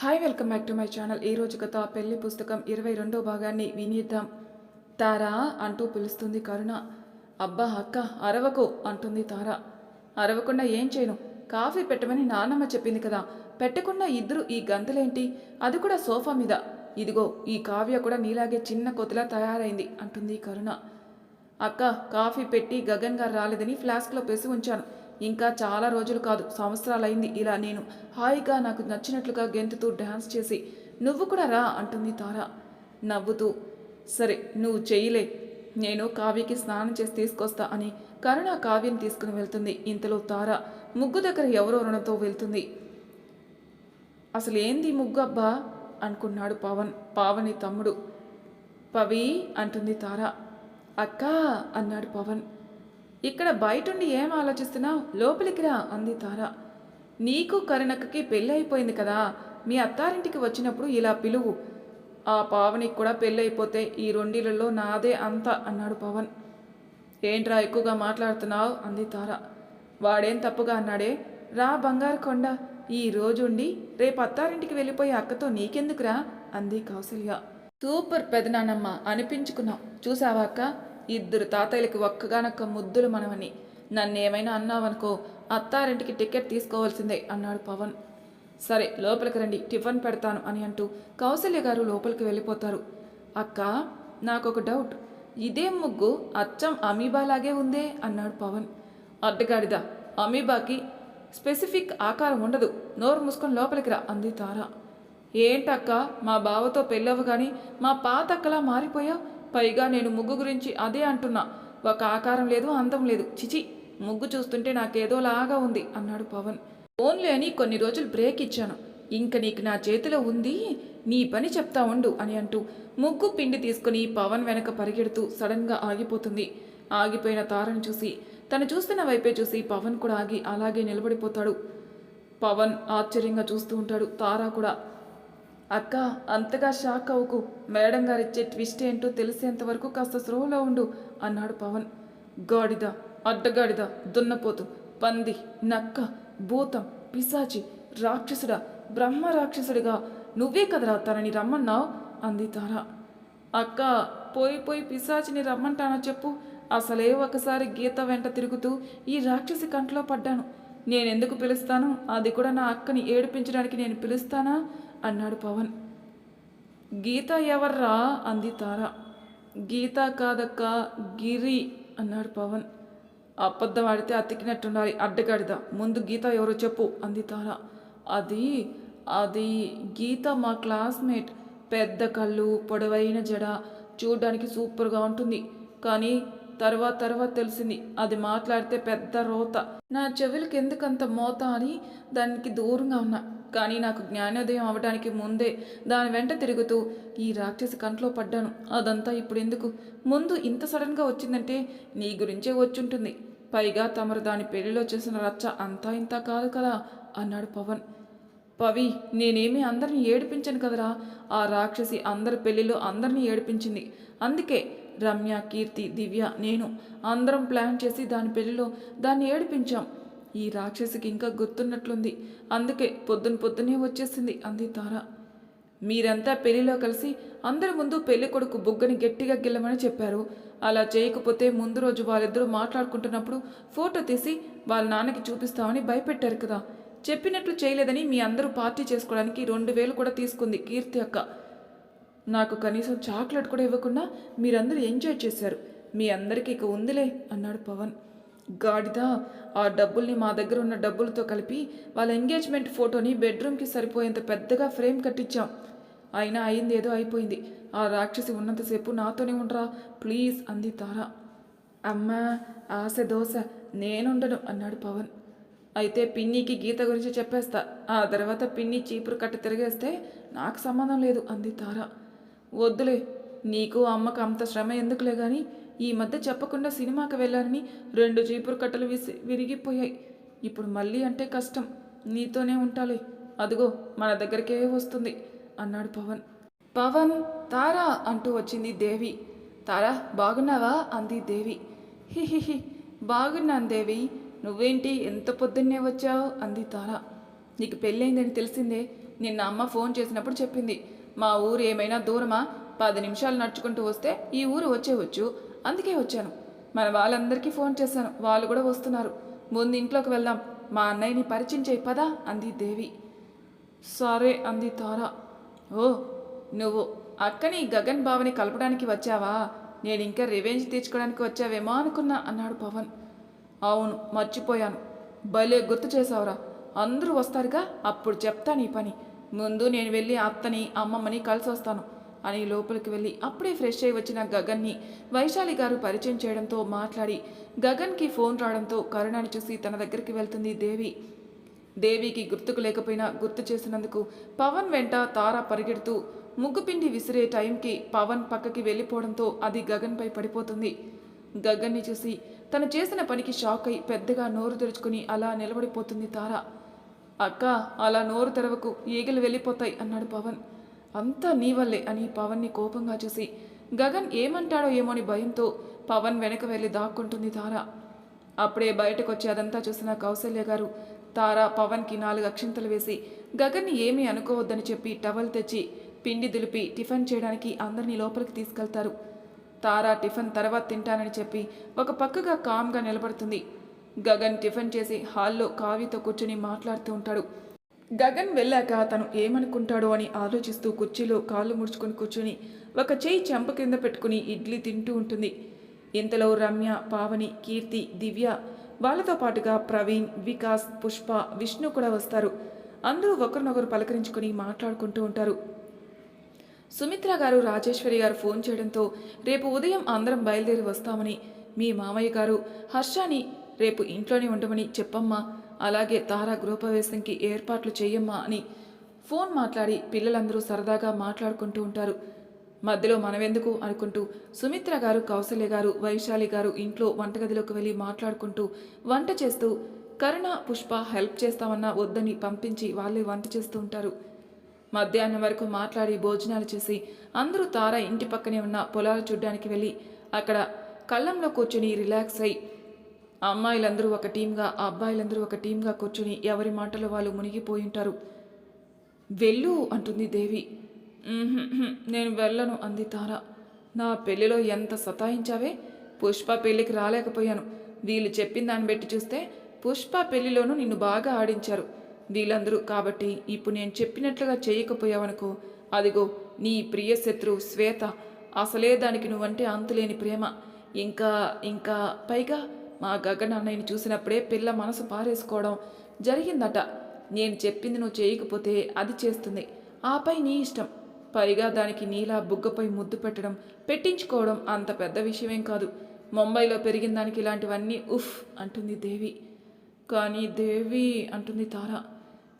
Hi welcome back to my channel ఈ రోజు కథ పెళ్ళి పుస్తకం ఇరవై రెండో భాగాన్ని వినిద్దాం. తారా అంటూ పిలుస్తుంది కరుణ. అబ్బా అక్క అరవకు అంటుంది తార. అరవకుండా ఏం చేయను? కాఫీ పెట్టమని నాన్నమ్మ చెప్పింది కదా. పెట్టకుండా ఇద్దరు ఈ గంతులేంటి? అది కూడా సోఫా మీద. ఇదిగో ఈ కావ్య కూడా నీలాగే చిన్న కొత్తలా తయారైంది అంటుంది కరుణ. అక్క కాఫీ పెట్టి గగన్ గారు రాలేదని ఫ్లాస్క్లో పెసి ఉంచాను. ఇంకా చాలా రోజులు కాదు సంవత్సరాలైంది ఇలా నేను హాయిగా నాకు నచ్చినట్లుగా గెంతుతూ డ్యాన్స్ చేసి నువ్వు కూడా రా అంటుంది తార. నవ్వుతూ సరే నువ్వు చేయలే నేను కావ్యకి స్నానం చేసి తీసుకొస్తా అని కరుణ కావ్యం తీసుకుని వెళ్తుంది. ఇంతలో తార ముగ్గు దగ్గర ఎవరో రుణంతో వెళ్తుంది. అసలు ఏంది ముగ్గు అబ్బా అనుకున్నాడు పవన్ పావని తమ్ముడు. పవి అంటుంది తార. అక్క అన్నాడు పవన్. ఇక్కడ బయటుండి ఏం ఆలోచిస్తున్నావు లోపలికి రా అంది తార. నీకు కరుణక్కకి పెళ్ళి అయిపోయింది కదా? మీ అత్తారింటికి వచ్చినప్పుడు ఇలా పిలువు. ఆ పావనికి కూడా పెళ్ళి అయిపోతే ఈ రెండిళ్ళలో నాదే అంత అన్నాడు పవన్. ఏంట్రా ఎక్కువగా మాట్లాడుతున్నావు? అంది తార. వాడేం తప్పుగా అన్నాడే? రా బంగారు కొండ. ఈ రోజుండి రేపు అత్తారింటికి వెళ్ళిపోయి అక్కతో నీకెందుకురా? అంది కౌసల్య. సూపర్ పెదనానమ్మ అనిపించుకున్నావు చూసావా అక్క? ఇద్దరు తాతయ్యలకి ఒక్కగానొక్క ముద్దులు మనవని నన్నేమైనా అన్నావనుకో అత్తారింటికి టికెట్ తీసుకోవాల్సిందే అన్నాడు పవన్. సరే లోపలికి రండి టిఫిన్ పెడతాను అని అంటూ కౌసల్య గారు లోపలికి వెళ్ళిపోతారు. అక్క నాకొక డౌట్. ఇదే ముగ్గు అచ్చం అమీబాలాగే ఉందే అన్నాడు పవన్. అడ్డగాడిదా అమీబాకి స్పెసిఫిక్ ఆకారం ఉండదు. నోరు మూసుకొని లోపలికి రా అంది తార. ఏంటక్క మా బావతో పెళ్ళవగాని మా పాత అక్కలా మారిపోయావు? పైగా నేను ముగ్గు గురించి అదే అంటున్నా. ఒక ఆకారం లేదు అందం లేదు. చిచి ముగ్గు చూస్తుంటే నాకేదోలాగా ఉంది అన్నాడు పవన్. ఓన్లీ అని కొన్ని రోజులు బ్రేక్ ఇచ్చాను. ఇంక నీకు నా చేతిలో ఉంది నీ పని చెప్తా ఉండు అని అంటూ ముగ్గు పిండి తీసుకుని పవన్ వెనక పరిగెడుతూ సడన్గా ఆగిపోతుంది. ఆగిపోయిన తారను చూసి తను చూస్తున్న వైపే చూసి పవన్ కూడా ఆగి అలాగే నిలబడిపోతాడు. పవన్ ఆశ్చర్యంగా చూస్తూ ఉంటాడు తారా కూడా. అక్క అంతగా షాక్ అవ్వకు. మేడం గారిచ్చే ట్విస్ట్ ఏంటో తెలిసేంత వరకు కాస్త స్రోలో ఉండు అన్నాడు పవన్. గాడిద అడ్డగాడిద దున్నపోతు. పంది నక్క భూతం పిశాచి రాక్షసుడా బ్రహ్మ రాక్షసుడిగా. నువ్వే కదరా తనని రమ్మన్నావు? అంది తార. అక్క పోయి పోయి పిశాచిని రమ్మంటానో చెప్పు. అసలే ఒకసారి గీత వెంట తిరుగుతూ ఈ రాక్షసి కంట్లో పడ్డాను. నేనెందుకు పిలుస్తాను? అది కూడా నా అక్కని ఏడిపించడానికి నేను పిలుస్తానా? అన్నాడు పవన్. గీత ఎవర్రా? అంది తార. గీత కాదక్క గిరి అన్నాడు పవన్. అబద్ధం ఆడితే అతికినట్టుండాలి అడ్డగాడిదా. ముందు గీత ఎవరో చెప్పు అంది తార. అది అది గీత మా క్లాస్మేట్. పెద్ద కళ్ళు పొడవైన జడ. చూడ్డానికి సూపర్గా ఉంటుంది. కానీ తర్వాత తర్వాత తెలిసింది అది మాట్లాడితే పెద్ద రోత. నా చెవులకి ఎందుకంత మోత అని దానికి దూరంగా ఉన్నా. కానీ నాకు జ్ఞానోదయం అవడానికి ముందే దాని వెంట తిరుగుతూ ఈ రాక్షసి కంట్లో పడ్డాను. అదంతా ఇప్పుడు ఎందుకు? ముందు ఇంత సడన్గా వచ్చిందంటే నీ గురించే వచ్చుంటుంది. పైగా తమరు దాని పెళ్ళిలో చేసిన రచ్చ అంతా ఇంత కాదు కదా? అన్నాడు పవన్. పవి నేనేమి అందరిని ఏడిపించాను కదరా? ఆ రాక్షసి అందరి పెళ్ళిలో అందరినీ ఏడిపించింది. అందుకే రమ్య కీర్తి దివ్య నేను అందరం ప్లాన్ చేసి దాని పెళ్ళిలో దాన్ని ఏడిపించాం. ఈ రాక్షసికి ఇంకా గుర్తున్నట్లుంది. అందుకే పొద్దున పొద్దునే వచ్చేసింది అంది తార. మీరంతా పెళ్ళిలో కలిసి అందరి ముందు పెళ్ళి కొడుకు బుగ్గని గట్టిగా గిల్లమని చెప్పారు. అలా చేయకపోతే ముందు రోజు వాళ్ళిద్దరూ మాట్లాడుకుంటున్నప్పుడు ఫోటో తీసి వాళ్ళ నాన్నకి చూపిస్తామని భయపెట్టారు కదా. చెప్పినట్లు చేయలేదని మీ అందరూ పార్టీ చేసుకోవడానికి రెండు వేలు కూడా తీసుకుంది కీర్తి అక్క. నాకు కనీసం చాక్లెట్ కూడా ఇవ్వకుండా మీరందరూ ఎంజాయ్ చేశారు. మీ అందరికీ ఇక ఉందిలే అన్నాడు పవన్. గాడిద ఆ డబ్బుల్ని మా దగ్గర ఉన్న డబ్బులతో కలిపి వాళ్ళ ఎంగేజ్మెంట్ ఫోటోని బెడ్రూమ్కి సరిపోయేంత పెద్దగా ఫ్రేమ్ కట్టించాం. అయినా అయింది ఏదో అయిపోయింది. ఆ రాక్షసి ఉన్నంతసేపు నాతోనే ఉండరా? ప్లీజ్ అంది తార. అమ్మా ఆశ దోశ నేనుండను అన్నాడు పవన్. అయితే పిన్నికి గీత గురించి చెప్పేస్తా. ఆ తర్వాత పిన్ని చీపురు కట్ట తిరిగేస్తే నాకు సంబంధం లేదు అంది తార. వద్దులే నీకు అమ్మకు అంత శ్రమ ఎందుకులే కానీ ఈ మధ్య చెప్పకుండా సినిమాకి వెళ్ళానని రెండు చీపురు కట్టలు విసి విరిగిపోయాయి. ఇప్పుడు మళ్ళీ అంటే కష్టం. నీతోనే ఉంటాలే. అదిగో మన దగ్గరికే వస్తుంది అన్నాడు పవన్. పవన్ తారా అంటూ వచ్చింది దేవి. తారా బాగున్నావా? అంది దేవి. హిహిహి బాగున్నాను దేవి. నువ్వేంటి ఎంత పొద్దున్నే వచ్చావు? అంది తారా. నీకు పెళ్ళైందని తెలిసిందే. నిన్న అమ్మ ఫోన్ చేసినప్పుడు చెప్పింది. మా ఊరు ఏమైనా దూరమా? పది నిమిషాలు నడుచుకుంటూ వస్తే ఈ ఊరు వచ్చేవచ్చు. అందుకే వచ్చాను. మన వాళ్ళందరికీ ఫోన్ చేశాను. వాళ్ళు కూడా వస్తున్నారు. ముందు ఇంట్లోకి వెళ్దాం. మా అన్నయ్యని పరిచయం చేయి పదా అంది దేవి. సరే అంది తారా. ఓ నువ్వు అక్కని గగన్ బావని కలపడానికి వచ్చావా? నేను ఇంకా రివెంజ్ తీర్చుకోవడానికి వచ్చావేమో అనుకున్నా అన్నాడు పవన్. అవును మర్చిపోయాను. భలే గుర్తు చేసావురా అందరూ వస్తారుగా అప్పుడు చెప్తా నీ పని. ముందు నేను వెళ్ళి అత్తని అమ్మమ్మని కలిసి వస్తాను అని లోపలికి వెళ్ళి అప్పుడే ఫ్రెష్ అయి వచ్చిన గగన్ని వైశాలి గారు పరిచయం చేయడంతో మాట్లాడి గగన్కి ఫోన్ రావడంతో కరుణాని చూసి తన దగ్గరికి వెళ్తుంది దేవి. దేవికి గుర్తుకు లేకపోయినా గుర్తు చేసినందుకు పవన్ వెంట తార పరిగెడుతూ ముగ్గుపిండి విసిరే టైంకి పవన్ పక్కకి వెళ్ళిపోవడంతో అది గగన్పై పడిపోతుంది. గగన్ని చూసి తను చేసిన పనికి షాక్ అయి పెద్దగా నోరు తెరుచుకుని అలా నిలబడిపోతుంది తార. అక్క అలా నోరు తెరవకు ఈగలు వెళ్ళిపోతాయి అన్నాడు పవన్. అంతా నీ వల్లే అని పవన్ని కోపంగా చూసి గగన్ ఏమంటాడో ఏమో అని భయంతో పవన్ వెనక వెళ్ళి దాక్కుంటుంది తార. అప్పుడే బయటకు వచ్చి అదంతా చూసిన కౌసల్య గారు తార పవన్కి నాలుగు అక్షింతలు వేసి గగన్ని ఏమీ అనుకోవద్దని చెప్పి టవల్ తెచ్చి పిండి దులిపి టిఫిన్ చేయడానికి అందరినీ లోపలికి తీసుకెళ్తారు. తారా టిఫిన్ తర్వాత తింటానని చెప్పి ఒక పక్కగా కామ్గా నిలబడుతుంది. గగన్ టిఫిన్ చేసి హాల్లో కావితో కూర్చుని మాట్లాడుతూ ఉంటాడు. గగన్ వెళ్ళాక తను ఏమనుకుంటాడో అని ఆలోచిస్తూ కుర్చీలో కాళ్ళు ముడుచుకొని కూర్చుని ఒక చేయి చెంప కింద పెట్టుకుని ఇడ్లీ తింటూ ఉంటుంది. ఇంతలో రమ్య పావని కీర్తి దివ్య వాళ్ళతో పాటుగా ప్రవీణ్ వికాస్ పుష్ప విష్ణు కూడా వస్తారు. అందరూ ఒకరినొకరు పలకరించుకుని మాట్లాడుకుంటూ ఉంటారు. సుమిత్ర గారు రాజేశ్వరి గారు ఫోన్ చేయడంతో రేపు ఉదయం అందరం బయలుదేరి వస్తామని మీ మామయ్య గారు హర్షాని రేపు ఇంట్లోనే ఉండమని చెప్పమ్మా అలాగే తారా గృహప్రవేశంకి ఏర్పాట్లు చెయ్యమ్మా అని ఫోన్ మాట్లాడి పిల్లలందరూ సరదాగా మాట్లాడుకుంటూ ఉంటారు. మధ్యలో మనమెందుకు అనుకుంటూ సుమిత్ర గారు కౌసల్య గారు వైశాలి గారు ఇంట్లో వంటగదిలోకి వెళ్ళి మాట్లాడుకుంటూ వంట చేస్తూ కరుణ పుష్ప హెల్ప్ చేస్తామన్నా వద్దని పంపించి వాళ్ళే వంట చేస్తూ ఉంటారు. మధ్యాహ్నం వరకు మాట్లాడి భోజనాలు చేసి అందరూ తార ఇంటి పక్కనే ఉన్న పొలాలు చూడ్డానికి వెళ్ళి అక్కడ కళ్ళంలో కూర్చుని రిలాక్స్ అయి అమ్మాయిలందరూ ఒక టీంగా అబ్బాయిలందరూ ఒక టీంగా కూర్చుని ఎవరి మాటలో వాళ్ళు మునిగిపోయి ఉంటారు. వెళ్ళు అంటుంది దేవి. నేను వెళ్ళను అంది తార. నా పెళ్ళిలో ఎంత సతాయించావే? పుష్ప పెళ్ళికి రాలేకపోయాను. వీళ్ళు చెప్పిన దాన్ని బట్టి చూస్తే పుష్ప పెళ్ళిలోనూ నిన్ను బాగా ఆడించారు. వీళ్ళందరూ కాబట్టి ఇప్పుడు నేను చెప్పినట్లుగా చేయకపోయావనుకో అదిగో నీ ప్రియ శత్రు శ్వేత. అసలే దానికి నువ్వంటే అంతులేని ప్రేమ. ఇంకా ఇంకా పైగా మా గగన్ అన్నయ్యని చూసినప్పుడే పిల్ల మనసు పారేసుకోవడం జరిగిందట. నేను చెప్పింది నువ్వు చేయకపోతే అది చేస్తుంది. ఆపై నీ ఇష్టం. పైగా దానికి నీలా బుగ్గపై ముద్దు పెట్టడం పెట్టించుకోవడం అంత పెద్ద విషయమేం కాదు. ముంబైలో పెరిగిన దానికి ఇలాంటివన్నీ ఉఫ్ అంటుంది దేవి. కానీ దేవి అంటుంది తార.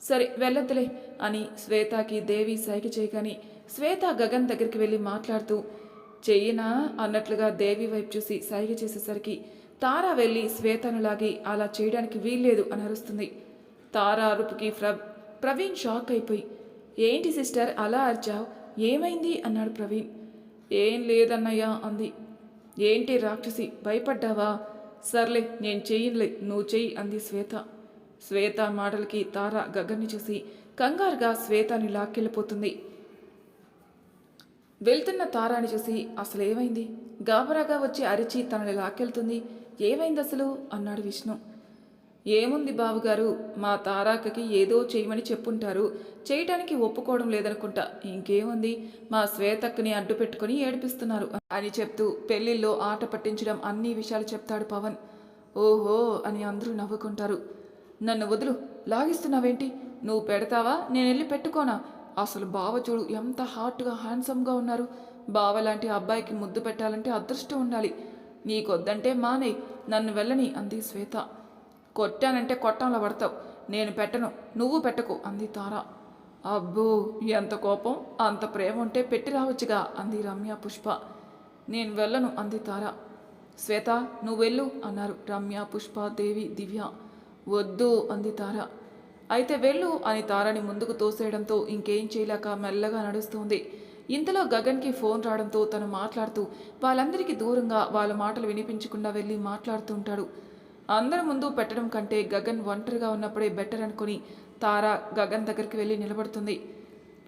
సరే వెళ్ళొద్దులే అని శ్వేతకి దేవి సైగ చేయగాని శ్వేత గగన్ దగ్గరికి వెళ్ళి మాట్లాడుతూ చెయ్యనా అన్నట్లుగా దేవి వైపు చూసి సైగ చేసేసరికి తార వెళ్ళి శ్వేతను లాగి అలా చేయడానికి వీల్లేదు అని అరుస్తుంది తార అరుపుకి ప్ర ప్రవీణ్ షాక్ అయిపోయి ఏంటి సిస్టర్ అలా అరిచావు? ఏమైంది? అన్నాడు ప్రవీణ్. ఏం లేదన్నయ్యా అంది. ఏంటి రాక్షసి భయపడ్డావా? సర్లే నేను చెయ్యలే నువ్వు చెయ్యి అంది శ్వేత. శ్వేత మాటలకి తార గగన్ని చూసి కంగారుగా శ్వేతని లాక్కెళ్ళిపోతుంది. వెళ్తున్న తారాని చూసి అసలు ఏమైంది గాబరాగా వచ్చి అరిచి తనని లాక్కెళ్తుంది? ఏమైంది అసలు? అన్నాడు విష్ణు. ఏముంది బావుగారు? మా తారాకకి ఏదో చేయమని చెప్పుంటారు. చేయటానికి ఒప్పుకోవడం లేదనుకుంటా. ఇంకేముంది? మా శ్వేతక్కని అడ్డు పెట్టుకుని ఏడిపిస్తున్నారు అని చెప్తూ పెళ్ళిల్లో ఆట పట్టించడం అన్ని విషయాలు చెప్తాడు పవన్. ఓహో అని అందరూ నవ్వుకుంటారు. నన్ను వదులు. లాగిస్తున్నావేంటి? నువ్వు పెడతావా? నేను వెళ్ళి పెట్టుకోనా? అసలు బావ చూడు ఎంత హాట్గా హ్యాండ్సమ్గా ఉన్నారు. బావ లాంటి అబ్బాయికి ముద్దు పెట్టాలంటే అదృష్టం ఉండాలి. నీకొద్దంటే మానే నన్ను వెళ్ళని అంది శ్వేత. కొట్టానంటే కొట్టంలో పడతావు నేను పెట్టను నువ్వు పెట్టకు అంది తార. అబ్బో ఎంత కోపం అంత ప్రేమ ఉంటే పెట్టి రావచ్చుగా అంది రమ్య పుష్ప. నేను వెళ్ళను అంది తార. శ్వేత నువ్వు వెళ్ళు అన్నారు రమ్య పుష్ప దేవి దివ్య. వద్దు అంది తార. అయితే వెళ్ళు అని తారని ముందుకు తోసేయడంతో ఇంకేం చేయలేక మెల్లగా నడుస్తుంది. ఇంతలో గగన్కి ఫోన్ రావడంతో తను మాట్లాడుతూ వాళ్ళందరికీ దూరంగా వాళ్ళ మాటలు వినిపించకుండా వెళ్ళి మాట్లాడుతూ ఉంటాడు. అందరి ముందు పెట్టడం కంటే గగన్ ఒంటరిగా ఉన్నప్పుడే బెటర్ అనుకుని తార గగన్ దగ్గరికి వెళ్ళి నిలబడుతుంది.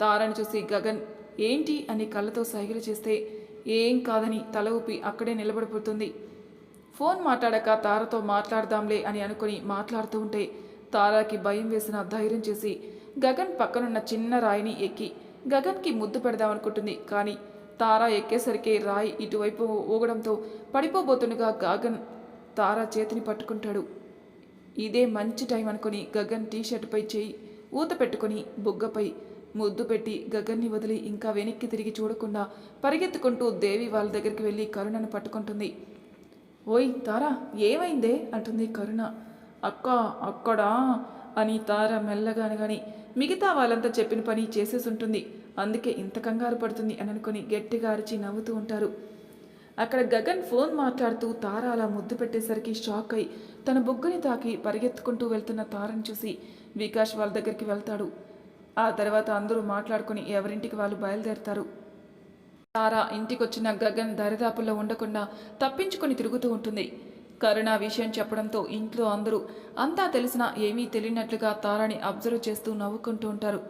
తారను చూసి గగన్ ఏంటి? అని కళ్ళతో సైగలు చేస్తే ఏం కాదని తల ఊపి అక్కడే నిలబడిపోతుంది. ఫోన్ మాట్లాడాక తారతో మాట్లాడదాంలే అని అనుకుని మాట్లాడుతూ ఉంటే తారాకి భయం వేసిన ధైర్యం చేసి గగన్ పక్కనున్న చిన్న రాయిని ఎక్కి గగన్కి ముద్దు పెడదామనుకుంటుంది. కానీ తార ఎక్కేసరికి రాయి ఇటువైపు ఊగడంతో పడిపోబోతుండగా గగన్ తార చేతిని పట్టుకుంటాడు. ఇదే మంచి టైం అనుకుని గగన్ టీషర్టుపై చేయి ఊత పెట్టుకుని బుగ్గపై ముద్దు పెట్టి గగన్ని వదిలి ఇంకా వెనక్కి తిరిగి చూడకుండా పరిగెత్తుకుంటూ దేవి వాళ్ళ దగ్గరికి వెళ్ళి కరుణను పట్టుకుంటుంది. ఓయ్ తారా ఏమైందే? అంటుంది కరుణ. అక్క అక్కడా? అని తార మెల్లగానగాని మిగతా వాళ్ళంతా చెప్పిన పని చేసేసి ఉంటుంది అందుకే ఇంత కంగారు పడుతుంది అని అనుకుని గట్టిగా అరిచి నవ్వుతూ ఉంటారు. అక్కడ గగన్ ఫోన్ మాట్లాడుతూ తార అలా ముద్దు పెట్టేసరికి షాక్ అయి తన బొగ్గుని తాకి పరిగెత్తుకుంటూ వెళ్తున్న తారని చూసి వికాష్ వాళ్ళ దగ్గరికి వెళ్తాడు. ఆ తర్వాత అందరూ మాట్లాడుకుని ఎవరింటికి వాళ్ళు బయలుదేరతారు. తారా ఇంటికొచ్చిన గగన్ దరిదాపుల్లో ఉండకుండా తప్పించుకొని తిరుగుతూ ఉంటుంది. కరుణ విషయం చెప్పడంతో ఇంట్లో అందరూ అంతా తెలిసినా ఏమీ తెలియనట్లుగా తారాని అబ్జర్వ్ చేస్తూ నవ్వుకుంటూ ఉంటారు.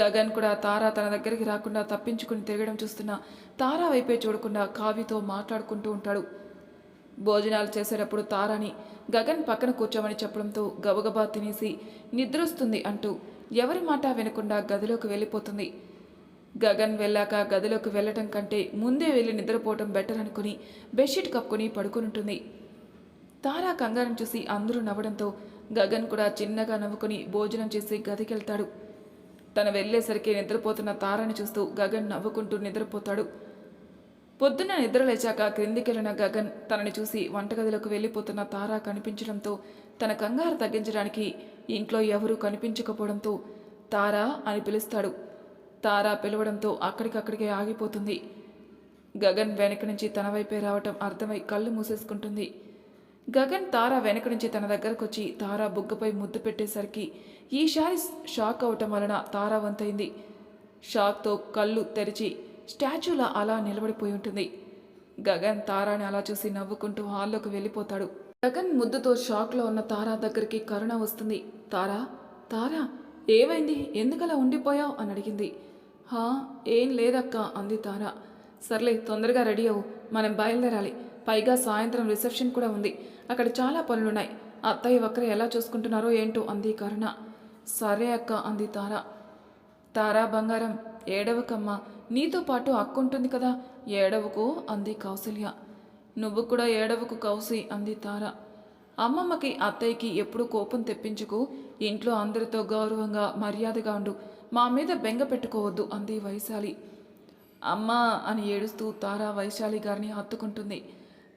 గగన్ కూడా తారా తన దగ్గరికి రాకుండా తప్పించుకుని తిరగడం చూస్తున్న తారా వైపే చూడకుండా కావ్యతో మాట్లాడుకుంటూ ఉంటాడు. భోజనాలు చేసేటప్పుడు తారాని గగన్ పక్కన కూర్చోమని చెప్పడంతో గబగబా తినేసి నిద్రొస్తుంది అంటూ ఎవరి మాట వినకుండా గదిలోకి వెళ్ళిపోతుంది. గగన్ వెళ్ళాక గదిలోకి వెళ్ళటం కంటే ముందే వెళ్ళి నిద్రపోవటం బెటర్ అనుకుని బెడ్షీట్ కప్పుకొని పడుకుని తారా కంగారం చూసి అందరూ నవ్వడంతో గగన్ కూడా చిన్నగా నవ్వుకుని భోజనం చేసి గదికెళ్తాడు. తను వెళ్ళేసరికి నిద్రపోతున్న తారని చూస్తూ గగన్ నవ్వుకుంటూ నిద్రపోతాడు. పొద్దున్న నిద్ర లేచాక క్రిందికెళ్ళిన గగన్ తనని చూసి వంటగదిలోకి వెళ్ళిపోతున్న తారా కనిపించడంతో తన కంగారు తగ్గించడానికి ఇంట్లో ఎవరూ కనిపించకపోవడంతో తారా అని పిలుస్తాడు. తారా పిలవడంతో అక్కడికక్కడికే ఆగిపోతుంది. గగన్ వెనక నుంచి తన వైపే రావటం అర్థమై కళ్ళు మూసేసుకుంటుంది. గగన్ తార వెనక నుంచి తన దగ్గరకు వచ్చి తార బుగ్గపై ముద్దు పెట్టేసరికి ఈసారి షాక్ అవటం వలన తార వంతైంది. షాక్తో కళ్ళు తెరిచి స్టాచ్యూలా అలా నిలబడిపోయి ఉంటుంది. గగన్ తారాని అలా చూసి నవ్వుకుంటూ హాల్లోకి వెళ్ళిపోతాడు. గగన్ ముద్దుతో షాక్లో ఉన్న తారా దగ్గరికి కరుణ వస్తుంది. తారా తారా ఏమైంది? ఎందుకలా ఉండిపోయావు? అని అడిగింది. హా ఏం లేదక్క అంది తారా. సర్లే తొందరగా రెడీ అవ్వు. మనం బయలుదేరాలి. పైగా సాయంత్రం రిసెప్షన్ కూడా ఉంది. అక్కడ చాలా పనులున్నాయి. అత్తయ్య ఒక్కరు ఎలా చూసుకుంటున్నారో ఏంటో అంది కరుణ సరే అక్క అంది తారా. తారా బంగారం ఏడవకమ్మా. నీతో పాటు అక్కుంటుంది కదా. ఏడవకు అంది కౌసల్య. నువ్వు కూడా ఏడవకు కౌసి అంది తార. అమ్మమ్మకి అత్తయ్యకి ఎప్పుడు కోపం తెప్పించుకు ఇంట్లో అందరితో గౌరవంగా మర్యాదగా ఉండు. మా మీద బెంగ పెట్టుకోవద్దు అంది వైశాలి. అమ్మా అని ఏడుస్తూ తారా వైశాలి గారిని హత్తుకుంటుంది.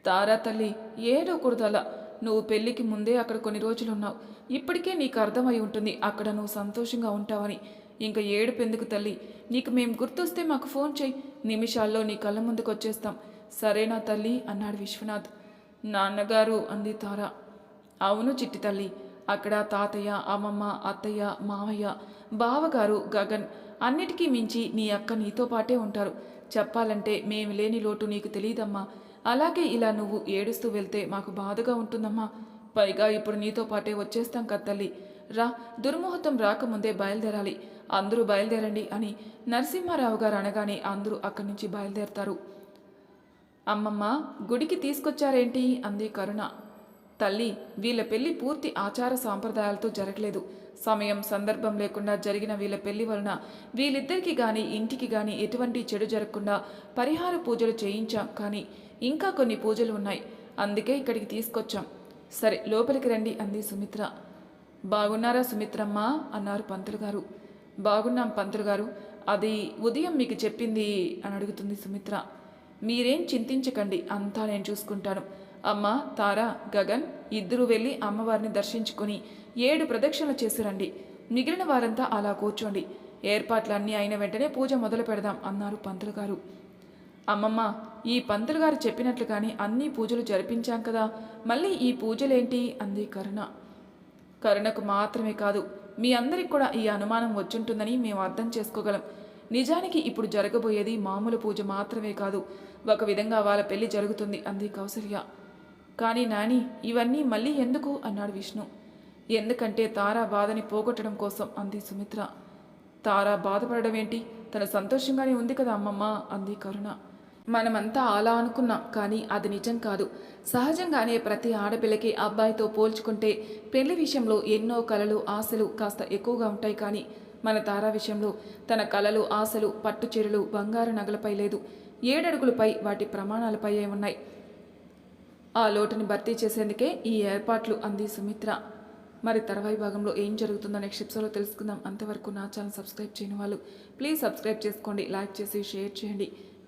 తారా తల్లి ఏడవకూడదలా నువ్వు పెళ్ళికి ముందే అక్కడ కొన్ని రోజులు ఉన్నావు ఇప్పటికే నీకు అర్థమై ఉంటుంది అక్కడ నువ్వు సంతోషంగా ఉంటావని. ఇంకా ఏడు పెందుకు తల్లి? నీకు మేము గుర్తొస్తే మాకు ఫోన్ చేయి. నిమిషాల్లో నీ కళ్ళ ముందుకు వచ్చేస్తాం సరేనా తల్లి? అన్నాడు విశ్వనాథ్. నాన్నగారు అంది తార. అవును చిట్టి తల్లి. అక్కడ తాతయ్య అమ్మమ్మ అత్తయ్య మావయ్య బావగారు గగన్ అన్నిటికీ మించి నీ అక్క నీతో పాటే ఉంటారు. చెప్పాలంటే మేము లేని లోటు నీకు తెలియదమ్మా. అలాగే ఇలా నువ్వు ఏడుస్తూ వెళ్తే మాకు బాధగా ఉంటుందమ్మా. పైగా ఇప్పుడు నీతో పాటే వచ్చేస్తాం కత్తల్లి. రా దుర్ముహూర్తం రాకముందే బయలుదేరాలి. అందరూ బయలుదేరండి అని నరసింహారావు గారు అనగానే అందరూ అక్కడి నుంచి బయలుదేరతారు. అమ్మమ్మ గుడికి తీసుకొచ్చారేంటి? అంది కరుణ. తల్లి వీళ్ళ పెళ్ళి పూర్తి ఆచార సాంప్రదాయాలతో జరగలేదు. సమయం సందర్భం లేకుండా జరిగిన వీళ్ళ పెళ్ళి వలన వీళ్ళిద్దరికి కానీ ఇంటికి కానీ ఎటువంటి చెడు జరగకుండా పరిహార పూజలు చేయించాం. కానీ ఇంకా కొన్ని పూజలు ఉన్నాయి. అందుకే ఇక్కడికి తీసుకొచ్చాం. సరే లోపలికి రండి అంది సుమిత్ర. బాగున్నారా సుమిత్రమ్మ? అన్నారు పంతులు గారు. బాగున్నాం పంతులు గారు. అది ఉదయం మీకు చెప్పింది అని అడుగుతుంది సుమిత్ర. మీరేం చింతించకండి అంతా నేను చూసుకుంటాను. అమ్మ తారా గగన్ ఇద్దరు వెళ్ళి అమ్మవారిని దర్శించుకుని ఏడు ప్రదక్షిణలు చేసి రండి. మిగిలిన వారంతా అలా కూర్చోండి. ఏర్పాట్లన్నీ అయిన వెంటనే పూజ మొదలు పెడదాం అన్నారు పంతులు గారు. అమ్మమ్మ ఈ పంతులు గారు చెప్పినట్లుగానే అన్ని పూజలు జరిపించాం కదా మళ్ళీ ఈ పూజలేంటి? అంది కరుణ. కరుణకు మాత్రమే కాదు మీ అందరికి కూడా ఈ అనుమానం వచ్చుంటుందని మేము అర్థం చేసుకోగలం. నిజానికి ఇప్పుడు జరగబోయేది మామూలు పూజ మాత్రమే కాదు ఒక విధంగా వాళ్ళ పెళ్ళి జరుగుతుంది అంది కౌసల్య. కానీ నాని ఇవన్నీ మళ్ళీ ఎందుకు? అన్నాడు విష్ణు. ఎందుకంటే తారా బాధని పోగొట్టడం కోసం అంది సుమిత్ర. తారా బాధపడడం ఏంటి? తను సంతోషంగానే ఉంది కదా అమ్మమ్మ అంది కరుణ. మనమంతా అలా అనుకున్నాం కానీ అది నిజం కాదు. సహజంగానే ప్రతి ఆడపిల్లకి అబ్బాయితో పోల్చుకుంటే పెళ్ళి విషయంలో ఎన్నో కలలు ఆశలు కాస్త ఎక్కువగా ఉంటాయి కానీ మన తారా విషయంలో తన కలలు ఆశలు పట్టు చీరలు బంగారు నగలపై లేదు. ఏడడుగులపై వాటి ప్రమాణాలపై ఉన్నాయి. ఆ లోటుని భర్తీ చేసేందుకే ఈ ఏర్పాట్లు అంది సుమిత్ర. మరి తర్వాయి భాగంలో ఏం జరుగుతుందో నెక్స్ట్ ఎపిసోడ్లో తెలుసుకుందాం. అంతవరకు నా ఛానల్ సబ్స్క్రైబ్ చేయని వాళ్ళు ప్లీజ్ సబ్స్క్రైబ్ చేసుకోండి లైక్ చేసి షేర్ చేయండి.